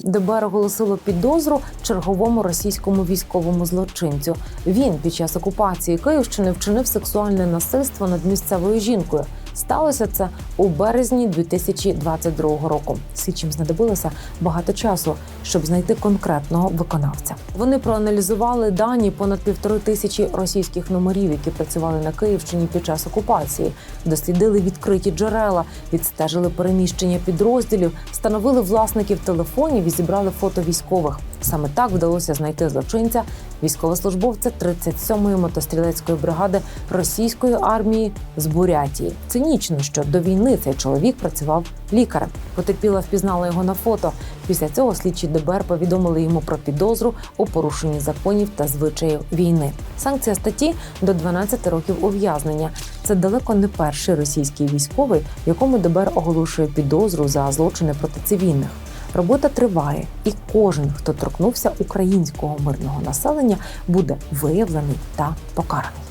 ДБР оголосило підозру черговому російському військовому злочинцю. Він під час окупації Київщини вчинив сексуальне насильство над місцевою жінкою. Сталося це у березні 2022 року. Слідчим знадобилося багато часу, щоб знайти конкретного виконавця. Вони проаналізували дані понад півтори тисячі російських номерів, які працювали на Київщині під час окупації, дослідили відкриті джерела, відстежили переміщення підрозділів, встановили власників телефонів і зібрали фото військових. Саме так вдалося знайти злочинця, військовослужбовця 37-ї мотострілецької бригади російської армії з Бурятії. Цинічно, що до війни цей чоловік працював лікарем. Потерпіла впізнала його на фото. Після цього слідчі ДБР повідомили йому про підозру у порушенні законів та звичаїв війни. Санкція статті до 12 років ув'язнення. Це далеко не перший російський військовий, якому ДБР оголошує підозру за злочини проти цивільних. Робота триває, і кожен, хто торкнувся українського мирного населення, буде виявлений та покараний.